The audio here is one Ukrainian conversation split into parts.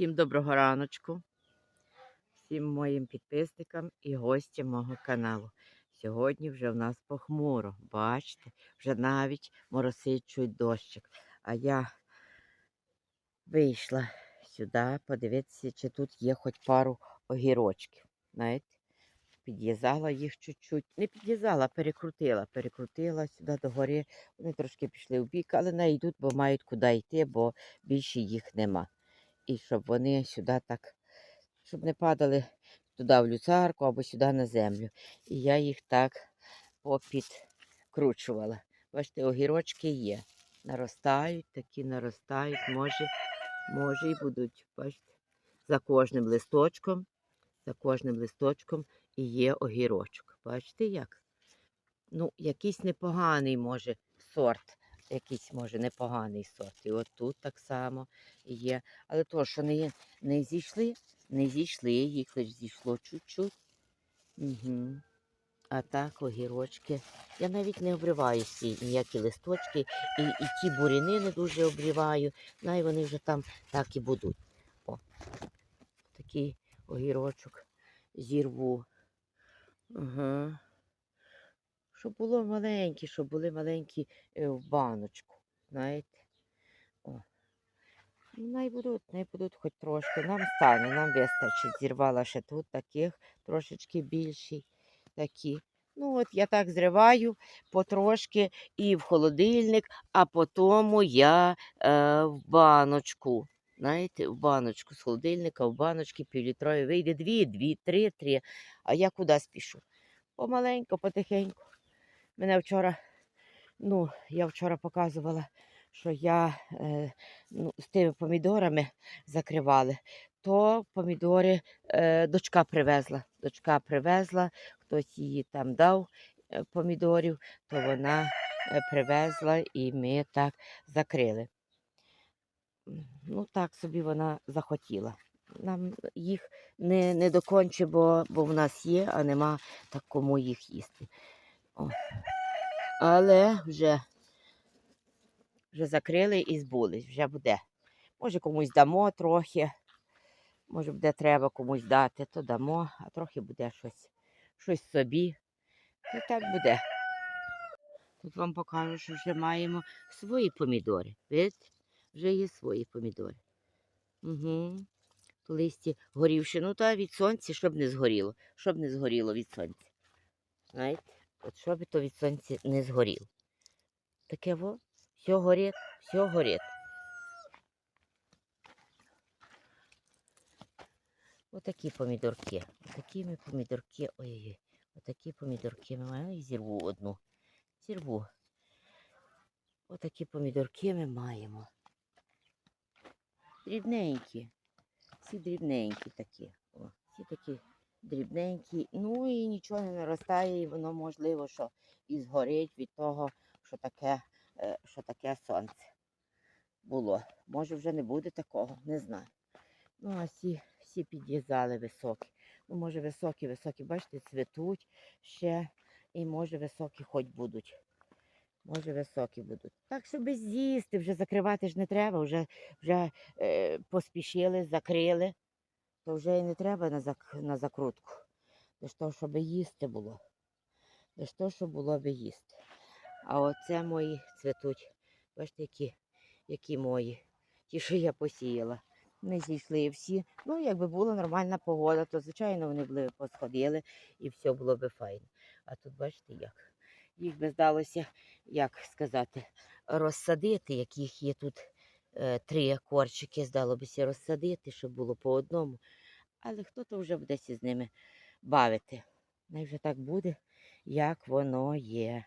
Всім доброго раночку, всім моїм підписникам і гостям мого каналу. Сьогодні вже в нас похмуро, бачите, вже навіть моросить чуть дощик. А я вийшла сюди подивитися, чи тут є хоч пару огірочків. Знаєте, підв'язала їх чуть-чуть. Не підв'язала, а перекрутила. Перекрутила сюди до гори. Вони трошки пішли в бік, але не йдуть, бо мають куди йти, бо більше їх нема і щоб вони сюди так, щоб не падали туди в люцарку або сюди на землю. І я їх так попідкручувала. Бачите, огірочки є. Наростають, такі наростають, може, може і будуть. Бачите, за кожним листочком, за кожним листочком і є огірочок. Бачите як? Ну, якийсь непоганий може сорт. Якийсь може непоганий сорт. І от тут так само є. Але то, що не, не зійшли, не зійшли, їх лише зійшло чуть-чуть. Угу. А так огірочки. Я навіть не обриваю всі ніякі листочки. І, і ті буряни не дуже обриваю. Най вони вже там так і будуть. О, такий огірочок зірву. Ага. Щоб було маленькі, щоб були маленькі е, в баночку. Знаєте? О. Ну, най будуть, най будуть хоч трошки. Нам стане, нам вистачить. Зірвала ще тут таких трошечки більші. Такі. Ну, от я так зриваю потрошки і в холодильник, а потім я е, в баночку. Знаєте, в баночку з холодильника, в баночки півлітрові вийде дві, дві, три, три. А я куди спішу? Помаленьку, потихеньку. Мене вчора, ну, я вчора показувала, що я е, ну, з тими помідорами закривали, то помідори е, дочка привезла. Дочка привезла, хтось їй там дав е, помідорів, то вона е, привезла і ми так закрили. Ну, так собі вона захотіла. Нам їх не, не доконче, бо, бо в нас є, а нема так кому їх їсти. О. Але вже, вже закрили і збулись, вже буде. Може комусь дамо трохи, може буде треба комусь дати, то дамо, а трохи буде щось, щось собі. І так буде. Тут вам покажу, що вже маємо свої помідори. Видите? Вже є свої помідори. Угу. Листі горівши. Ну, та від сонця, щоб не згоріло. Щоб не згоріло від сонця. Знаєте? От що би то від сонця не згоріло. Таке во, все горить, все горить. Отакі помідорки. Отакі ми помідорки. Ой-ой-ой. Отакі помідорки ми маємо. І зірву одну. Зірву. Отакі помідорки ми маємо. Дрібненькі. Всі дрібненькі такі. О, всі такі дрібненькі. Ну і нічого не наростає, і воно можливо, що і згорить від того, що таке, е, що таке сонце було. Може вже не буде такого, не знаю. Ну, а всі, всі підв'язали високі. Ну, може, високі, високі, бачите, цвітуть ще. І може високі хоч будуть. Може, високі будуть. Так, щоб з'їсти, вже закривати ж не треба, вже, вже е, поспішили, закрили то вже і не треба на, зак... на закрутку. Для того, щоб їсти було. Для того, щоб було би їсти. А оце мої цвітуть. Бачите, які, які мої. Ті, що я посіяла. Не зійшли всі. Ну, якби була нормальна погода, то, звичайно, вони були посходили і все було би файно. А тут бачите як. Їх би здалося, як сказати, розсадити, яких є тут е, три корчики, здалося розсадити, щоб було по одному. Але хто то вже буде з ними бавити. Най вже так буде, як воно є.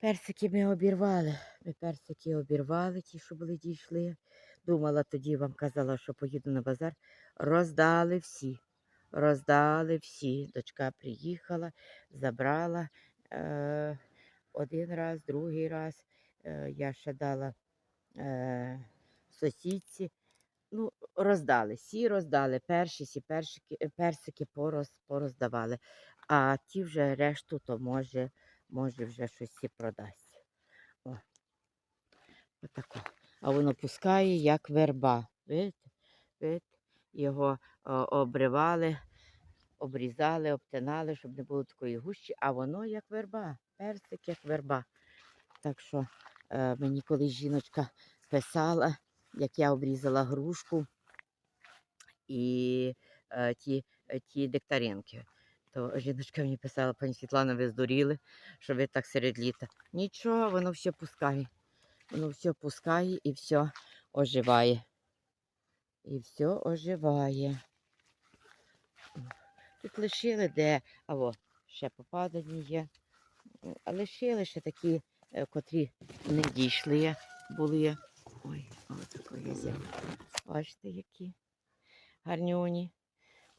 Персики ми обірвали. Ми персики обірвали, ті, що були дійшли. Думала, тоді вам казала, що поїду на базар. Роздали всі. Роздали всі. Дочка приїхала, забрала е, один раз, другий раз. Е, я ще дала е, сусідці. Ну, роздали, всі роздали. Перші всі першики, е, персики пороз, пороздавали. А ті вже решту, то може, може вже щось і продасть. О. Отако. А воно пускає, як верба. Видите? Видите? Його о, обривали, обрізали, обтинали, щоб не було такої гущі, а воно як верба, персик як верба. Так що е, мені колись жіночка писала, як я обрізала грушку і е, ті, е, ті дектаринки. То жіночка мені писала, пані Світлана, ви здуріли, що ви так серед літа. Нічого, воно все пускає. Воно все пускає і все оживає. І все оживає. Тут лишили де, або ще попадані є. А лишили ще такі, е, котрі не дійшли були. Ой, ось такої. Бачите, які гарнюні.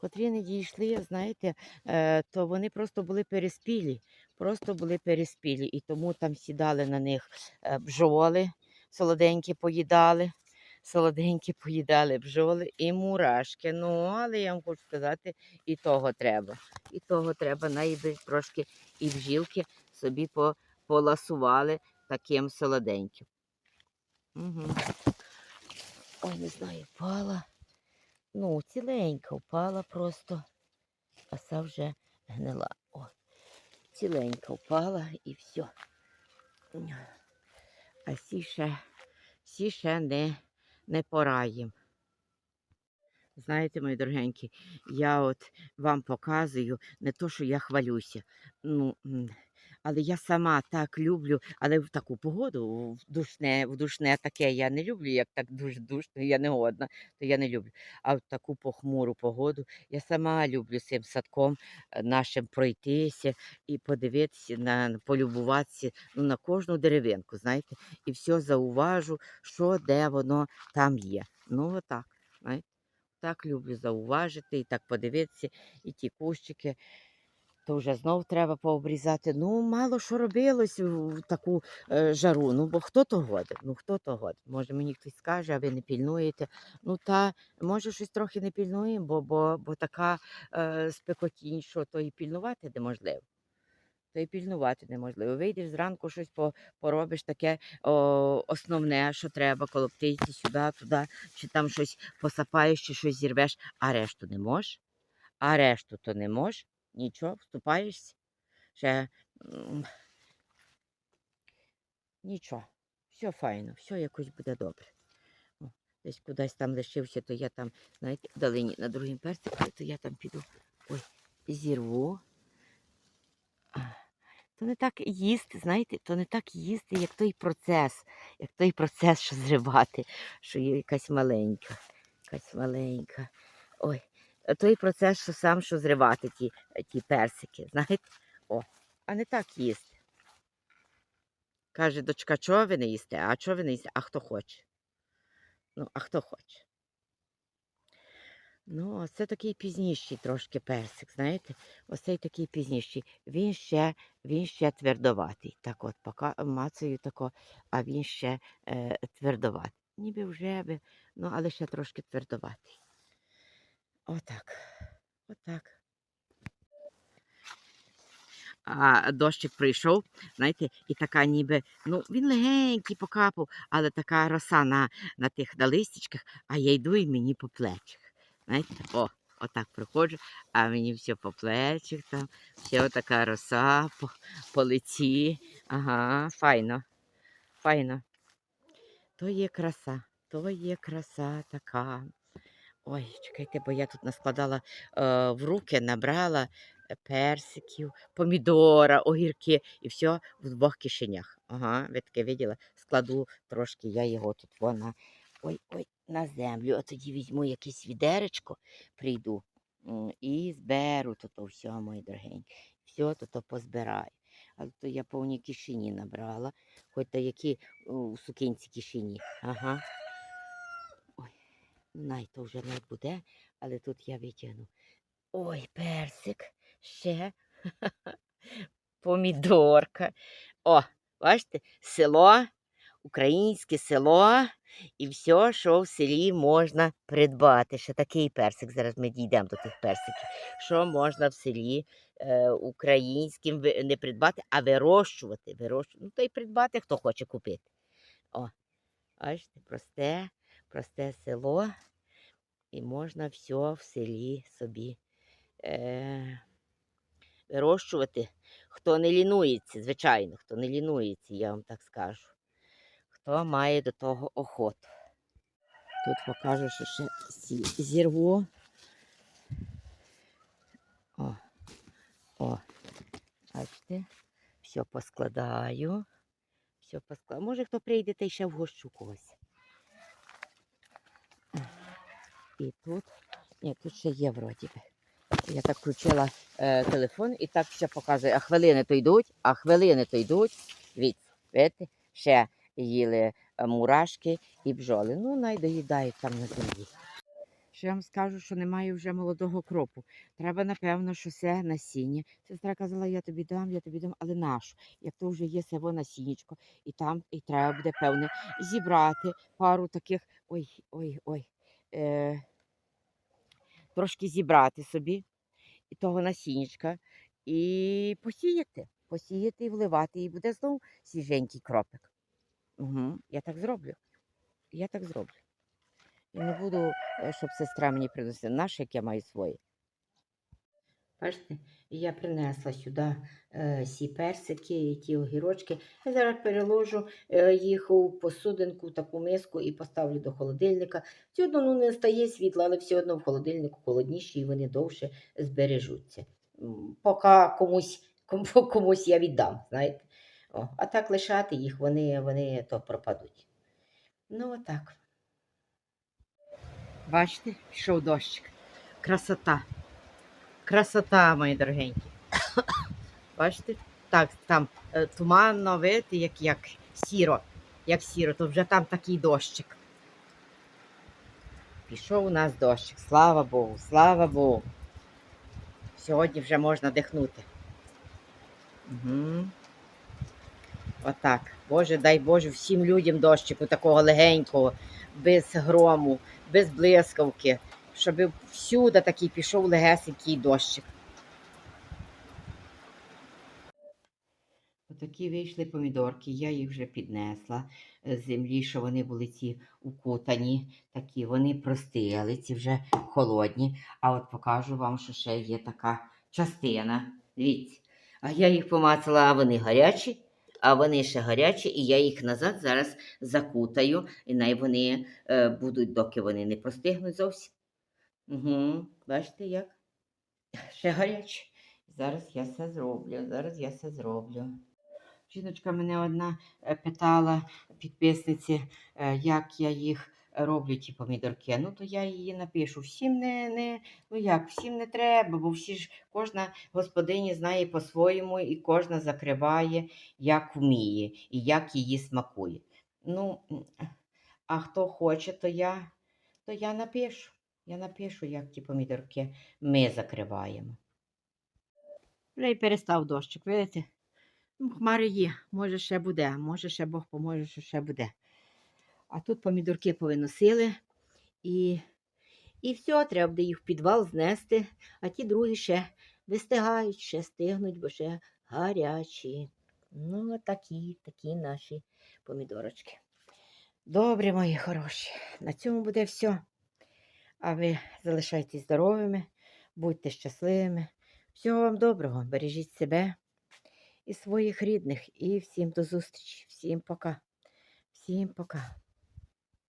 Котрі не дійшли, знаєте, е, то вони просто були переспілі. Просто були переспілі. І тому там сідали на них е, бджоли, солоденькі поїдали. Солоденькі поїдали бджоли і мурашки. Ну, але я вам хочу сказати, і того треба. І того треба. Найби трошки і бжілки собі поласували таким солоденьким. Угу. Ой, не знаю, впала. Ну, ціленька впала просто, а ця вже гнила. О, ціленька впала і все. А сі ще, сі ще не, не пора їм. Знаєте, мої дорогенькі, я от вам показую не то, що я хвалюся. Ну, але я сама так люблю, але в таку погоду, в душне, в душне таке я не люблю, як так дуже душно, я не годна, то я не люблю. А в таку похмуру погоду я сама люблю цим садком е, нашим пройтися і подивитися, на, полюбуватися ну, на кожну деревинку, знаєте, і все зауважу, що де воно там є. Ну, отак, знаєте. Так люблю зауважити і так подивитися, і ті кущики. То вже знов треба пообрізати. Ну, мало що робилось в таку е, жару. Ну, бо хто то годен? Ну, хто то годен? Може, мені хтось скаже, а ви не пільнуєте. Ну, та може щось трохи не пільнуємо, бо, бо, бо така е, спекотінь, що то і пільнувати неможливо. То і пільнувати неможливо. Вийдеш зранку, щось по, поробиш таке о, основне, що треба, коли б ти йти сюди, туди, чи там щось посапаєш, чи щось зірвеш, а решту не можеш. А решту то не можеш. Нічого, вступаєшся. Ще нічого. Все файно, все якось буде добре. О, десь кудись там лишився, то я там, знаєте, вдалині на другім персику, то я там піду ой, зірву. То не так їсти, знаєте, то не так їсти, як той процес, як той процес, що зривати, що є якась маленька, якась маленька. Ой, той процес, що сам що зривати ті, ті персики, знаєте? О, а не так їсти. Каже, дочка, чого ви не їсте? А чого ви не їсте? А хто хоче? Ну, а хто хоче? Ну, це такий пізніший трошки персик, знаєте? Ось цей такий пізніший. Він ще, він ще твердоватий. Так от, пока мацаю тако, а він ще е, твердоватий. Ніби вже би, ну, але ще трошки твердоватий. Отак. Отак. А дощик прийшов, знаєте, і така ніби, ну, він легенький покапав, але така роса на, на тих на листячках, а я йду і мені по плечах. Знаєте, о, отак приходжу, а мені все по плечах там, все така роса по, по лиці. Ага, файно, файно. То є краса, то є краса така. Ой, чекайте, бо я тут наскладала е, в руки, набрала е, персиків, помідора, огірки і все в двох кишенях. Ага, ви таке виділи? Складу трошки, я його тут вона. Ой, ой, на землю. А тоді візьму якесь відеречко, прийду і зберу то все, мої дорогенькі. Все то позбираю. Але то я повні кишені набрала, хоч то які у сукинці кишені. Ага. Най то вже не буде, але тут я витягну. Ой, персик, ще помідорка. О, бачите, село, українське село і все, що в селі можна придбати. Ще такий персик. Зараз ми дійдемо до тих персиків. Що можна в селі е, українським не придбати, а вирощувати. вирощувати. Ну, то й придбати, хто хоче купити. О, бачите, просте, просте село, і можна все в селі собі е, вирощувати. Хто не лінується, звичайно, хто не лінується, я вам так скажу. Хто має до того охоту. Тут покажу, що ще зірву. О, о, бачите, все поскладаю. Все поскладаю. Може, хто прийде та й ще вгощу когось. І тут, ні, тут ще є вроді би. Я так включила е, телефон і так ще показує, а хвилини то йдуть, а хвилини то йдуть. Дивіться, ще їли е, мурашки і бджоли. Ну, най доїдають там на землі. Що я вам скажу, що немає вже молодого кропу. Треба, напевно, що все насіння. Сестра казала, я тобі дам, я тобі дам, але нашу. Як то вже є село насіннячко, і там і треба буде, певне, зібрати пару таких. Ой, ой, ой. Е, трошки зібрати собі того насіннячка і посіяти. Посіяти і вливати, і буде знову свіженький кропик. Угу, я так зроблю. Я так зроблю. І не буду, е, щоб сестра мені приносила наше, як я маю своє. Бачите, я принесла сюди е, сі персики і ті огірочки. Я зараз переложу е, їх у посудинку, таку миску і поставлю до холодильника. Все одно ну, не стає світла, але все одно в холодильнику холодніші і вони довше збережуться. Поки комусь, комусь я віддам, знаєте. О, а так лишати їх, вони, вони то пропадуть. Ну, отак. Бачите, пішов дощик. Красота. Красота, мої дорогенькі. Бачите? Так, там е, туманно, видите, як, як сіро. Як сіро, то вже там такий дощик. Пішов у нас дощик. Слава Богу, слава Богу. Сьогодні вже можна дихнути. Угу. Отак. Боже, дай Боже всім людям дощику такого легенького, без грому, без блискавки, щоб всюди такий пішов легесенький дощик. Отакі вийшли помідорки, я їх вже піднесла з землі, що вони були ці укутані, такі вони простили, ці вже холодні. А от покажу вам, що ще є така частина. Дивіться. А я їх помацала, а вони гарячі, а вони ще гарячі, і я їх назад зараз закутаю, і най вони е, будуть, доки вони не простигнуть зовсім. Угу. Бачите як? Ще гарячі. Зараз я все зроблю. Зараз я все зроблю. Жіночка мене одна е, питала, підписниці, е, як я їх роблю, ті помідорки. Ну, то я її напишу. Всім не, не, ну як, всім не треба, бо всі ж кожна господиня знає по-своєму і кожна закриває, як вміє і як її смакує. Ну, а хто хоче, то я, то я напишу. Я напишу, як ті помідорки ми закриваємо. Вже й перестав дощик, видите? Ну, хмари є, може ще буде, може ще Бог поможе, що ще буде. А тут помідорки повиносили і, і все, треба буде їх в підвал знести, а ті другі ще вистигають, ще стигнуть, бо ще гарячі. Ну, такі, такі наші помідорочки. Добре, мої хороші. На цьому буде все. А ви залишайтесь здоровими, будьте щасливими. Всього вам доброго, бережіть себе і своїх рідних. І всім до зустрічі. Всім пока. Всім пока.